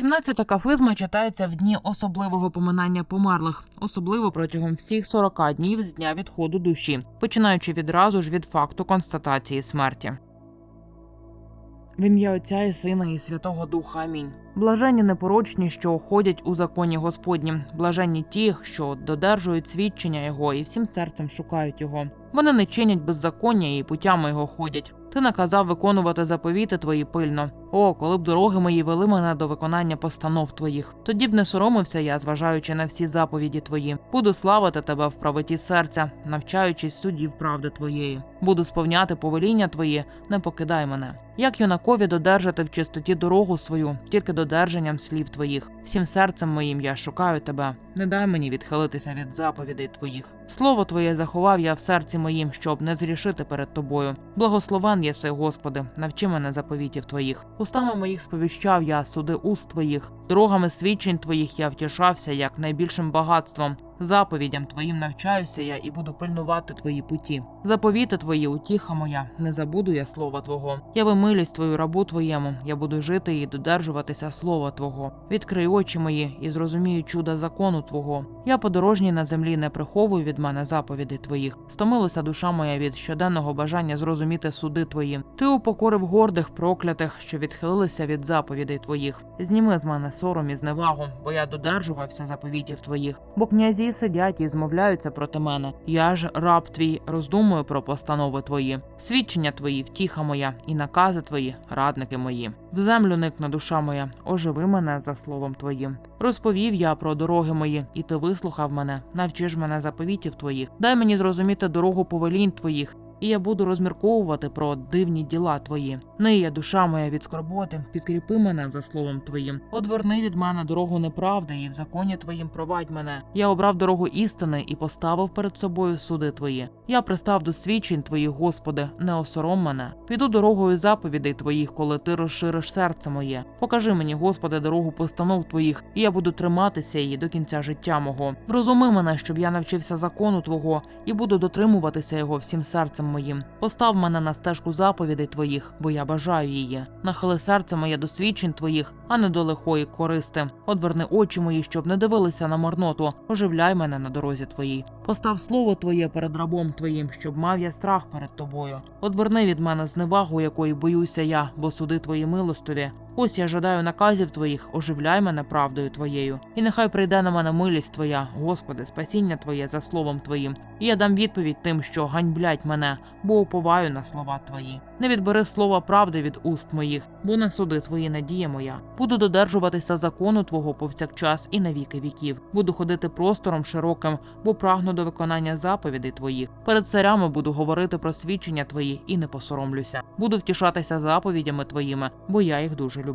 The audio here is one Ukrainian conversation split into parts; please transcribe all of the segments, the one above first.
17 кафизма читається в дні особливого поминання померлих, особливо протягом всіх 40 днів з дня відходу душі, починаючи відразу ж від факту констатації смерті. В ім'я Отця і Сина і Святого Духа. Амінь. Блаженні непорочні, що ходять у законі Господнім, блаженні ті, що додержують свідчення Його і всім серцем шукають Його. Вони не чинять беззаконня і путями його ходять. Ти наказав виконувати заповіти твої пильно. О, коли б дороги мої вели мене до виконання постанов твоїх. Тоді б не соромився я, зважаючи на всі заповіді твої. Буду славити тебе в правоті серця, навчаючись судів правди твоєї. Буду сповняти повеління твої, не покидай мене. Як юнакові додержати в чистоті дорогу свою, тільки додержанням слів твоїх. Всім серцем моїм я шукаю тебе. Не дай мені відхилитися від заповідей твоїх. Слово твоє заховав я в серці моїм, щоб не зрішити перед тобою. Благословен єси, Господи, навчи мене заповітів твоїх. Устами моїх сповіщав я суди уст твоїх. Дорогами свідчень твоїх я втішався як найбільшим багатством. Заповідям твоїм навчаюся я і буду пильнувати твої путі. Заповіти твої, утіха моя, не забуду я слова Твого. Я вимилюсь твою рабу твоєму, я буду жити і додержуватися слова Твого. Відкрий очі мої і зрозумію чуда закону Твого. Я подорожній на землі не приховую від мене заповідей твоїх. Стомилася душа моя від щоденного бажання зрозуміти суди твої. Ти упокорив гордих, проклятих, що відхилилися від заповідей твоїх. Зніми з мене сором і зневагу, бо я додержувався заповітів твоїх. Бо князі сидять і змовляються проти мене. Я ж раб твій роздумую про постанови твої, свідчення твої, втіха моя, і накази твої, радники мої. В землю никне душа моя, оживи мене за словом твоїм. Розповів я про дороги мої, і ти вислухав мене, навчиш мене заповітів твоїх. Дай мені зрозуміти дорогу повелінь твоїх. І я буду розмірковувати про дивні діла твої. Ниє душа моя від скорботи, підкріпи мене за словом твоїм. Одверни від мене дорогу неправди, і в законі твоїм провадь мене. Я обрав дорогу істини і поставив перед собою суди твої. Я пристав до свідчень твоїх, Господи, не осором мене. Піду дорогою заповідей твоїх, коли ти розшириш серце моє. Покажи мені, Господи, дорогу постанов твоїх, і я буду триматися її до кінця життя мого. Врозуми мене, щоб я навчився закону Твого і буду дотримуватися його всім серцем моїм. Постав мене на стежку заповідей твоїх, бо я бажаю її. Нахили серце моє до свідчень твоїх, а не до лихої користи. Одверни очі мої, щоб не дивилися на марноту. Оживляй мене на дорозі твоїй. Постав слово твоє перед рабом твоїм, щоб мав я страх перед тобою. Одверни від мене зневагу, якої боюся я, бо суди твої милостові. Ось я жадаю наказів твоїх, оживляй мене правдою твоєю. І нехай прийде на мене милість твоя, Господи, спасіння Твоє за словом Твоїм. І я дам відповідь тим, що ганьблять мене, бо уповаю на слова Твої. Не відбери слова правди від уст моїх, бо на суди Твої надія моя. Буду додержуватися закону Твого повсякчас і на віки віків. Буду ходити простором широким, бо прагну до виконання заповідей Твоїх. Перед царями буду говорити про свідчення Твої і не посоромлюся. Буду втішатися заповідями Твоїми, бо я їх дуже люблю.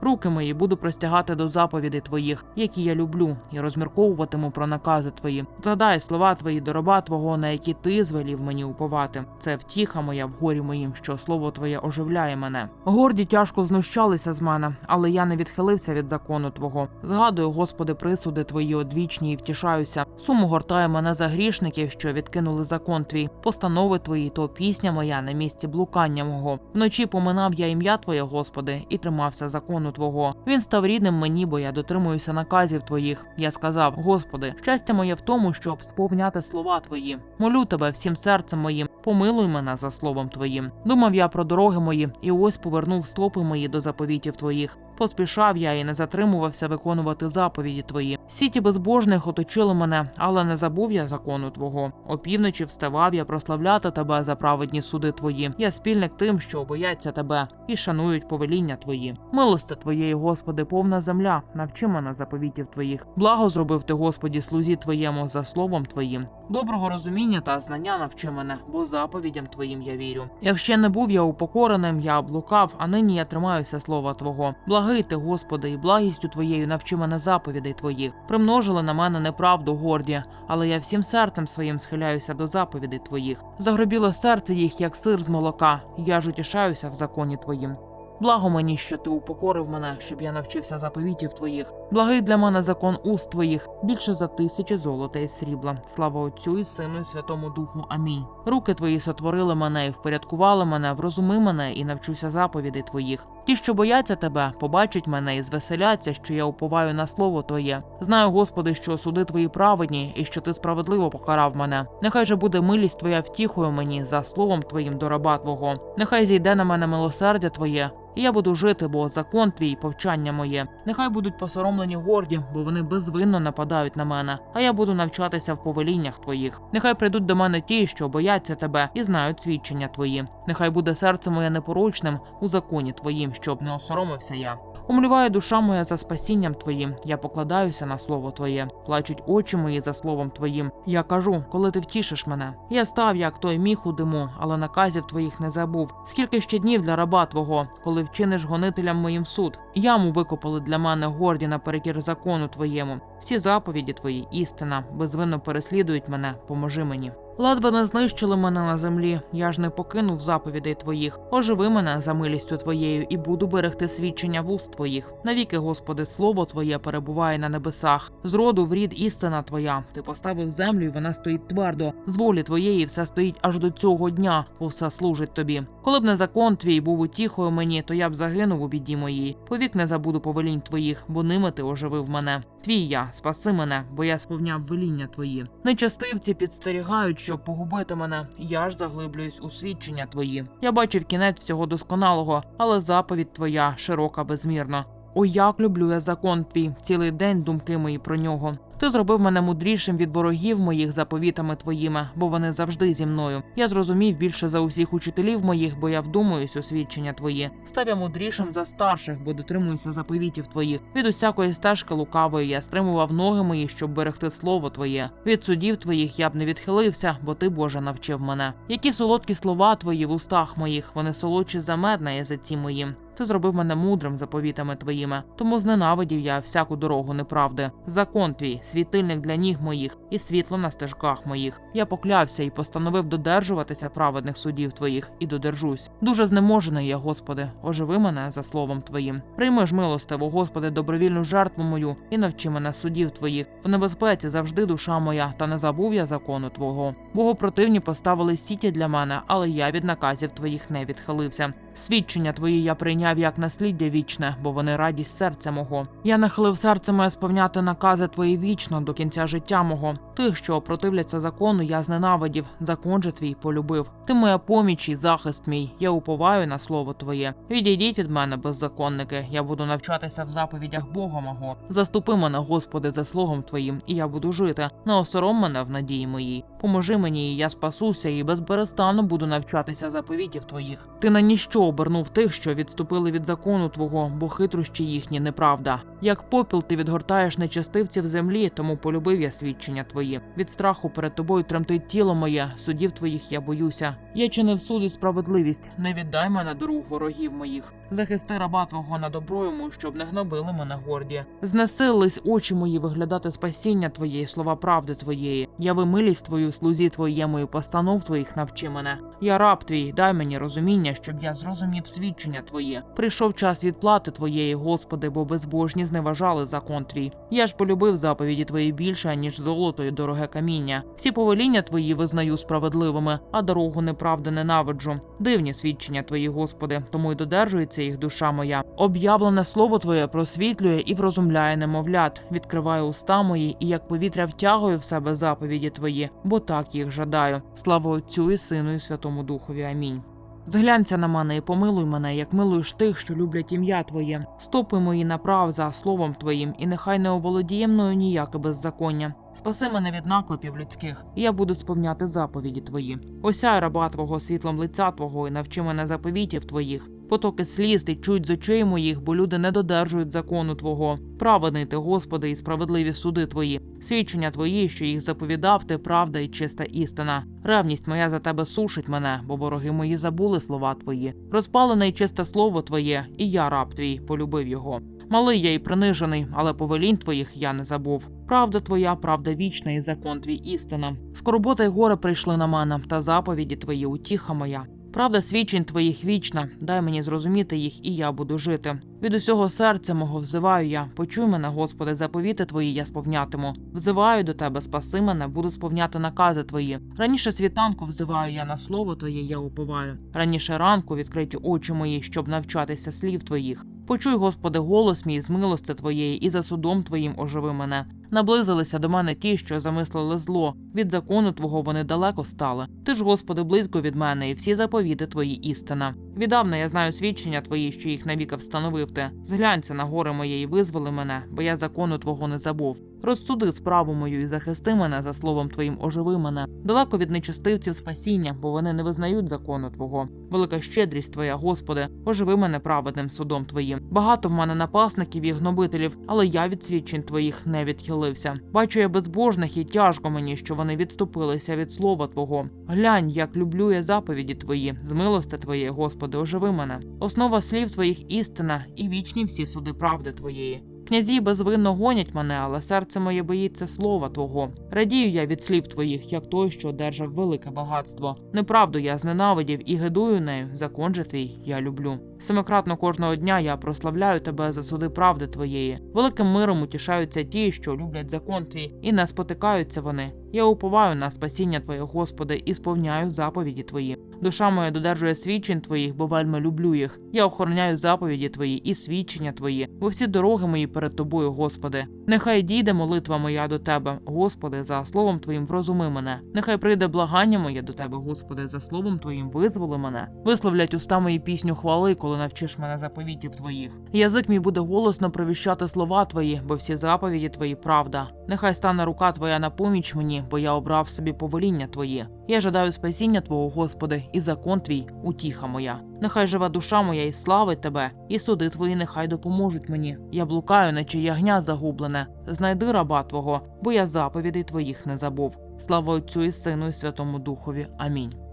Руки мої буду простягати до заповідей твоїх, які я люблю, і розмірковуватиму про накази твої. Задай слова твої до раба твого, на які ти звелів мені уповати. Це втіха моя в горі моїм, що слово твоє оживляє мене. Горді тяжко знущалися з мене, але я не відхилився від закону твого. Згадую, Господи, присуди твої одвічні і втішаюся. Суму гортає мене за грішників, що відкинули закон твій. Постанови твої, то пісня моя на місці блукання мого. Вночі поминав я ім'я Твоє, Господи, і тримався закону Твого. Він став рідним мені, бо я дотримуюся наказів Твоїх. Я сказав: Господи, щастя моє в тому, щоб сповняти слова Твої. Молю тебе всім серцем моїм. Помилуй мене за словом Твоїм. Думав я про дороги мої, і ось повернув стопи мої до заповітів Твоїх. Поспішав я і не затримувався виконувати заповіді твої. Сіті безбожних оточили мене, але не забув я закону твого. Опівночі вставав я прославляти тебе за праведні суди твої. Я спільник тим, що бояться тебе і шанують повеління твої. Милости твоєї, Господи, повна земля. Навчи мене заповітів твоїх. Благо зробив ти, Господі, слузі твоєму за словом твоїм. Доброго розуміння та знання навчи мене, бо заповідям твоїм я вірю. Якщо не був я упокореним, я облукав, а нині я тримаюся слова Твого. Благий ти, Господи, і благістю Твоєю навчи мене заповідей Твоїх. Примножили на мене неправду горді, але я всім серцем своїм схиляюся до заповідей Твоїх. Загробіло серце їх, як сир з молока. Я ж утішаюся в законі Твоїм. Благо мені, що ти упокорив мене, щоб я навчився заповітів твоїх. Благий для мене закон уст твоїх, більше за тисячі золота і срібла. Слава Отцю і Сину, і Святому Духу. Амінь. Руки твої сотворили мене і впорядкували мене, врозуми мене і навчуся заповідей твоїх. Ті, що бояться тебе, побачать мене і звеселяться, що я уповаю на слово Твоє. Знаю, Господи, що суди твої праведні, і що ти справедливо покарав мене. Нехай же буде милість Твоя втіхою мені за словом Твоїм до раба Твого. Нехай зійде на мене милосердя Твоє, і я буду жити, бо закон твій повчання моє. Нехай будуть посоромлені горді, бо вони безвинно нападають на мене. А я буду навчатися в повеліннях твоїх. Нехай прийдуть до мене ті, що бояться тебе і знають свідчення твої. Нехай буде серце моє непорочним у законі твоїм, щоб не осоромився я. Умліває душа моя за спасінням твоїм. Я покладаюся на слово твоє. Плачуть очі мої за словом твоїм. Я кажу, коли ти втішиш мене. Я став, як той міг у диму, але наказів твоїх не забув. Скільки ще днів для раба твого, коли вчиниш гонителям моїм суд? Яму викопали для мене горді наперекір закону твоєму. Всі заповіді твої, істина, безвинно переслідують мене, поможи мені. Ледве не знищили мене на землі, я ж не покинув заповідей твоїх. Оживи мене за милістю твоєю і буду берегти свідчення вуст твоїх. Навіки, Господи, слово Твоє перебуває на небесах. З роду в рід істина Твоя. Ти поставив землю, і вона стоїть твердо. З волі твоєї все стоїть аж до цього дня, бо все служить тобі. Коли б не закон твій був утіхою мені, то я б загинув у біді моїй. Повік не забуду повелінь твоїх, бо ними ти оживив мене. Твій я, спаси мене, бо я сповняв веління твої. Нечастивці підстерігають, щоб погубити мене. Я ж заглиблююсь у свідчення твої. Я бачив кінець всього досконалого, але заповідь твоя широка безмірно. О, як люблю я закон твій, цілий день думки мої про нього. Ти зробив мене мудрішим від ворогів моїх заповітами твоїми, бо вони завжди зі мною. Я зрозумів більше за усіх учителів моїх, бо я вдумуюсь у свідчення твої. Став я мудрішим за старших, бо дотримуюся заповітів твоїх. Від усякої стежки лукавої я стримував ноги мої, щоб берегти слово твоє. Від судів твоїх я б не відхилився, бо ти, Боже, навчив мене. Які солодкі слова твої в устах моїх, вони солодші за мед на язиці моїм. Ти зробив мене мудрим заповітами твоїми, тому зненавидів я всяку дорогу неправди. Закон твій, світильник для ніг моїх і світло на стежках моїх. Я поклявся і постановив додержуватися праведних судів твоїх і додержусь. Дуже знеможений я, Господи, оживи мене за словом твоїм. Прийми ж милостиво, Господи, добровільну жертву мою і навчи мене судів твоїх. В небезпеці завжди душа моя, та не забув я закону Твого. Богопротивні поставили сіті для мене, але я від наказів твоїх не відхилився. Свідчення твої я прийняв як насліддя вічне, бо вони радість серця мого. Я нахилив серце моє сповняти накази твої вічно до кінця життя мого. Тих, що противляться закону, я зненавидів, закон же твій полюбив. Ти моя поміч і захист мій. Я уповаю на слово твоє. Відійдіть від мене, беззаконники. Я буду навчатися в заповідях Бога мого. Заступи мене, Господи, за слогом твоїм, і я буду жити. Не осором мене в надії моїй. Поможи мені, і я спасуся, і безперестану буду навчатися заповітів твоїх. Ти на ніщо обернув тих, що відступили від закону твого, бо хитрощі їхні неправда. Як попіл ти відгортаєш нечастивців землі, тому полюбив я свідчення твої. Від страху перед тобою тремтить тіло моє, судів твоїх я боюся. Я чинив суд і справедливість. Не віддай мене до ворогів моїх. Захисти раба твого на добро щоб не гнобили мене горді. Знесились очі мої виглядати спасіння твоєї, слова правди твоєї. Яви милість твою, слузі твоєму, і постанов твоїх навчи мене. Я раб твій, дай мені розуміння, щоб я зрозумів свідчення твоє. Прийшов час відплати твоєї, Господи, бо безбожні зневажали закон твій. Я ж полюбив заповіді твої більше, ніж золото і дороге каміння. Всі повеління твої визнаю справедливими, а дорогу неправди ненавиджу. Дивні свідчення твої, Господи, тому й додержується їх душа моя. Об'явлене слово Твоє просвітлює і врозумляє немовлят. Відкриваю уста мої, і як повітря втягую в себе заповіді твої, бо так їх жадаю. Слава Отцю і Сину, і Святому Духові. Амінь. Зглянься на мене і помилуй мене, як милуєш тих, що люблять ім'я Твоє. Стопи мої направ за словом Твоїм, і нехай не оволодіє мною ніяке беззаконня. Спаси мене від наклепів людських, і я буду сповняти заповіді Твої. Осяй раба Твого світлом лиця Твого, і навчи мене заповітів Твоїх. Потоки сліз течуть з очей моїх, бо люди не додержують закону Твого. Праведний ти, Господи, і справедливі суди Твої. Свідчення Твої, що їх заповідав, ти правда і чиста істина. Ревність моя за тебе сушить мене, бо вороги мої забули слова Твої. Розпалене й чисте слово Твоє, і я, раб твій, полюбив його. Малий я й принижений, але повелінь твоїх я не забув. Правда твоя, правда вічна, і закон твій істина. Скорбота й горе прийшли на мене, та заповіді твої утіха моя. Правда свідчень твоїх вічна. Дай мені зрозуміти їх, і я буду жити. Від усього серця мого взиваю я. Почуй мене, Господи, заповіти твої я сповнятиму. Взиваю до тебе, спаси мене, буду сповняти накази твої. Раніше світанку взиваю я на слово Твоє, я уповаю. Раніше ранку відкриті очі мої, щоб навчатися слів твоїх. Почуй, Господи, голос мій з милости Твоєї, і за судом Твоїм оживи мене. Наблизилися до мене ті, що замислили зло. Від закону Твого вони далеко стали. Ти ж, Господи, близько від мене, і всі заповіти Твої істина. Віддавна я знаю свідчення Твої, що їх навіки встановив ти. Зглянься на гори моєї, визволи мене, бо я закону Твого не забув. Розсуди справу мою і захисти мене за словом Твоїм оживи мене. Далеко від нечистивців спасіння, бо вони не визнають закону Твого. Велика щедрість Твоя, Господи, оживи мене праведним судом Твоїм. Багато в мене напасників і гнобителів, але я від свідчень Твоїх не відхилився. Бачу я безбожних і тяжко мені, що вони відступилися від слова Твого. Глянь, як люблю я заповіді Твої, з милости Твоєї, Господи, оживи мене. Основа слів Твоїх істина і вічні всі суди правди Твоєї. Князі безвинно гонять мене, але серце моє боїться слова Твого. Радію я від слів Твоїх, як той, що одержав велике багатство. Неправду я зненавидів і гидую нею. Закон же твій я люблю. Семикратно кожного дня я прославляю тебе за суди правди твоєї. Великим миром утішаються ті, що люблять закон твій, і не спотикаються вони. Я уповаю на спасіння Твоє, Господи, і сповняю заповіді Твої. Душа моя додержує свідчень Твоїх, бо вельми люблю їх. Я охороняю заповіді Твої і свідчення Твої, бо всі дороги мої перед Тобою, Господи. Нехай дійде молитва моя до Тебе, Господи, за словом Твоїм врозуми мене. Нехай прийде благання моє до Тебе, Господи, за словом Твоїм визволи мене. Висловлять уста мої пісню хвали, коли навчиш мене заповітів Твоїх. Язик мій буде голосно провіщати слова Твої, бо всі заповіді Твої правда. Нехай стане рука Твоя на поміч мені, бо я обрав собі повеління Твоє. Я жадаю спасіння Твого, Господи, і закон Твій утіха моя. Нехай жива душа моя і славить Тебе, і суди Твої нехай допоможуть мені. Я блукаю, наче ягня загублене. Знайди раба Твого, бо я заповідей Твоїх не забув. Слава Отцю і Сину, і Святому Духові. Амінь.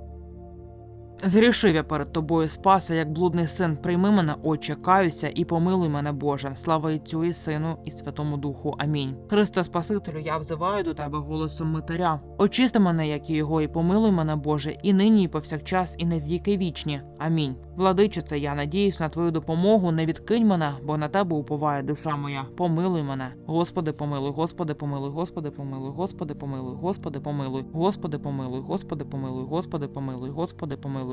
Згрішив я перед тобою, спаси, як блудний син, прийми мене, Отче, каюся і помилуй мене, Боже. Слава Отцю і Сину, і Святому Духу. Амінь. Христе Спасителю, я взиваю до тебе голосом митаря. Очисти мене, як і його, і помилуй мене, Боже, і нині, і повсякчас, і не віки вічні. Амінь. Владичице, я надіюсь на твою допомогу. Не відкинь мене, бо на тебе уповає душа моя. Помилуй мене. Господи, помилуй, Господи, помилуй, Господи, помилуй, Господи, помилуй, Господи, помилуй, Господи, помилуй, Господи, помилуй, Господи, помилуй, Господи, помилуй,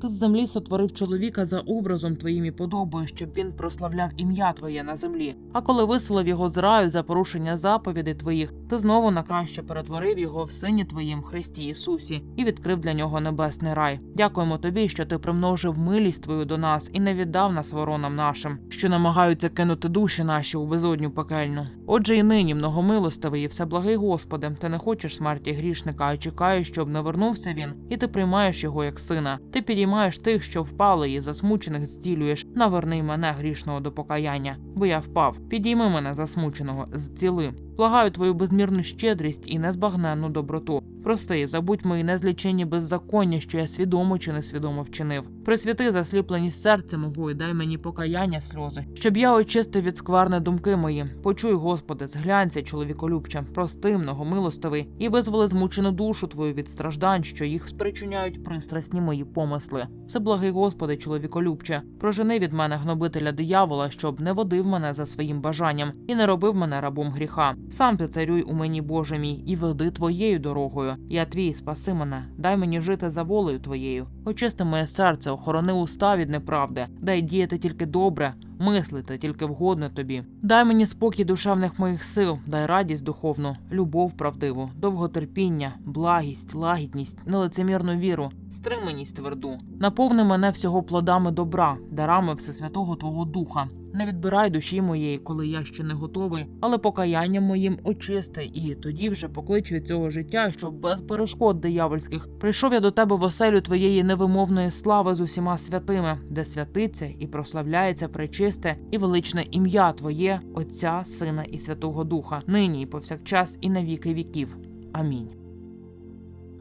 ти з землі сотворив чоловіка за образом твоїм і подобою, щоб він прославляв ім'я Твоє на землі. А коли виселив його з раю за порушення заповідей Твоїх, ти знову на краще перетворив його в сині Твоїм Христі Ісусі і відкрив для нього небесний рай. Дякуємо Тобі, що ти примножив милість Твою до нас і не віддав нас воронам нашим, що намагаються кинути душі наші у безодню пекельну. Отже, і нині многомилостивий і всеблагий Господи, ти не хочеш смерті грішника, а чекаєш, щоб не вернувся він, і ти приймаєш його як сина. Ти підіймаєш тих, що впали, і засмучених зцілюєш. Наверни мене грішного до покаяння, бо я впав. Підійми мене засмученого, зціли. Благаю твою безмірну щедрість і незбагненну доброту. Прости, забудь мої незліченні беззаконня, що я свідомо чи несвідомо вчинив. Присвяти засліпленість серця мого і дай мені покаяння сльози, щоб я очистив від скверни думки мої. Почуй, Господи, зглянься, чоловіколюбче, прости, многомилостивий, і визволи змучену душу твою від страждань, що їх спричиняють пристрасні мої помисли. Всеблагий Господи, чоловіколюбче, прожени від мене гнобителя диявола, щоб не водив мене за своїм бажанням і не робив мене рабом гріха. Сам ти царюй у мені, Боже мій, і веди твоєю дорогою. Я твій, спаси мене, дай мені жити за волею твоєю. Очисти моє серце, охорони уста від неправди, дай діяти тільки добре, мислити тільки вгодне тобі. Дай мені спокій душевних моїх сил, дай радість духовну, любов правдиву, довготерпіння, благість, лагідність, нелицемірну віру, стриманість тверду. Наповни мене всього плодами добра, дарами всесвятого Твого Духа, Не відбирай душі моєї, коли я ще не готовий, але покаянням моїм очисти, і тоді вже поклич від цього життя, щоб без перешкод диявольських прийшов я до тебе в оселю твоєї невимовної слави з усіма святими, де святиться і прославляється пречисте і величне ім'я Твоє, Отця, Сина і Святого Духа, нині і повсякчас, і на віки віків. Амінь.